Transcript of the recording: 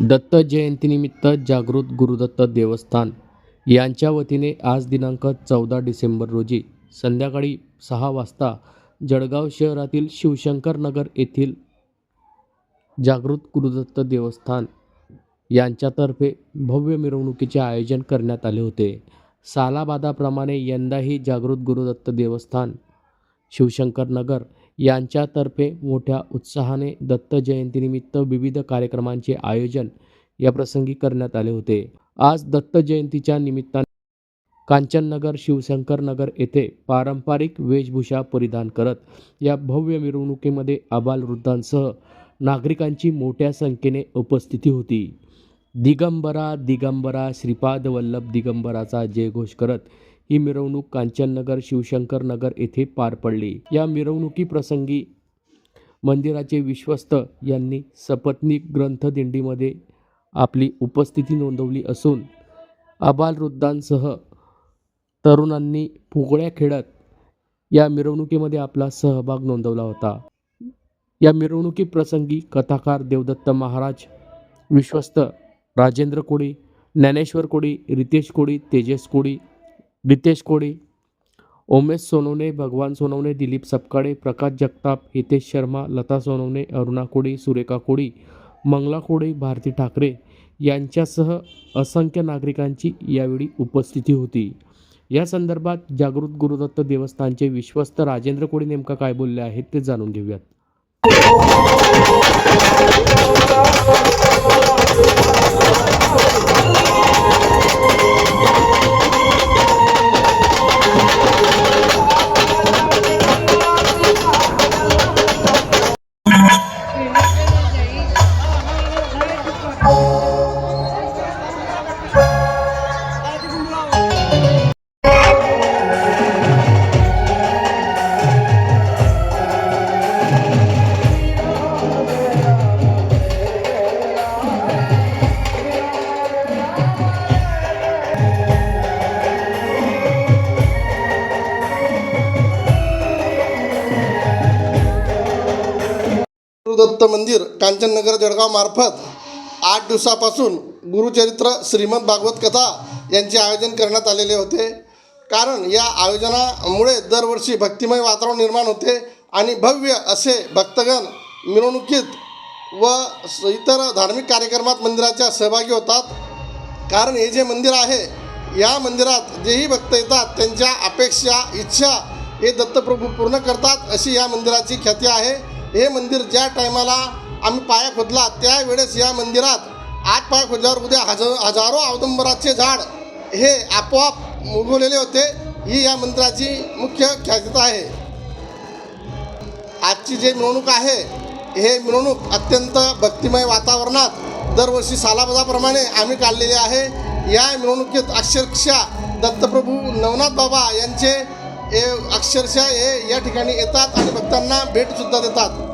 दत्त जयंतीनिमित्त जागृत गुरुदत्त देवस्थान. यांच्या वतीने आज दिनांक चौदा डिसेंबर रोजी संध्याकाळी सहा वाजता जळगाव शहरातील शिवशंकर नगर येथील जागृत गुरुदत्त देवस्थान यांच्यातर्फे भव्य मिरवणुकीचे आयोजन करण्यात आले होते. सालाबादाप्रमाणे यंदाही जागृत गुरुदत्त देवस्थान शिवशंकर नगर यांच्यातर्फे मोठ्या उत्साहाने दत्त जयंतीनिमित्त विविध कार्यक्रमांचे आयोजन या प्रसंगी करण्यात आले होते. आज दत्त जयंतीच्या निमित्ताने कांचननगर शिवशंकर नगर येथे पारंपरिक वेशभूषा परिधान करत या भव्य मिरवणुकीमध्ये आबालवृद्धांसह नागरिकांची मोठ्या संख्येने उपस्थिती होती. दिगंबरा दिगंबरा श्रीपाद वल्लभ दिगंबराचा जयघोष करत ही मिरवणूक कांचननगर शिवशंकर नगर येथे पार पडली. या मिरवणुकी प्रसंगी मंदिराचे विश्वस्त यांनी सपत्नीक ग्रंथदिंडीमध्ये आपली उपस्थिती नोंदवली असून आबालवृद्धांसह तरुणांनी फुगड्या खेळत या मिरवणुकीमध्ये आपला सहभाग नोंदवला होता. या मिरवणुकी प्रसंगी कथाकार देवदत्त महाराज विश्वस्त राजेंद्र कोळी ज्ञानेश्वर कोळी रितेश कोळी तेजस कोळी रितेश कोळी उमेश सोनवणे भगवान सोनवणे दिलीप सपकाळे प्रकाश जगताप हितेश शर्मा लता सोनवणे अरुणा कोळी सुरेखा कोळी मंगला कोळी भारती ठाकरे यांच्यासह असंख्य नागरिकांची यावेळी उपस्थिती होती. या संदर्भात जागृत गुरुदत्त देवस्थानचे विश्वस्त राजेंद्र कोळी नेमका काय बोलले आहेत ते जाणून घेऊयात. गुरुदत्त मंदिर कांचननगर जळगाव मार्फत आठ दिवसापासून गुरुचरित्र श्रीमद भागवत कथा यांचे आयोजन करण्यात आलेले होते. कारण या आयोजनामुळे दरवर्षी भक्तिमय वातावरण निर्माण होते आणि भव्य असे भक्तगण मिरवणुकीत व स- इतर धार्मिक कार्यक्रमात मंदिराच्या सहभागी होतात. कारण हे जे मंदिर आहे या मंदिरात जेही भक्त येतात त्यांच्या अपेक्षा इच्छा हे दत्तप्रभू पूर्ण करतात अशी या मंदिराची ख्याती आहे. हे मंदिर ज्या टायमाला आम्ही पाया खोदला त्यावेळेस या मंदिरात आठ पाया खोदल्यावर उद्या हजार हजारो औदंबराचे झाड हे आपोआप उगवलेले होते. ही या मंदिराची मुख्य ख्यातिता आहे. आजची जे मिरवणूक आहे हे मिरवणूक अत्यंत भक्तिमय वातावरणात दरवर्षी सालाबदाप्रमाणे आम्ही काढलेली आहे. या मिरवणुकीत अक्षरशः दत्तप्रभू नवनाथ बाबा यांचे हे अक्षरशः हे या ठिकाणी येतात आणि भक्तांना भेटसुद्धा देतात.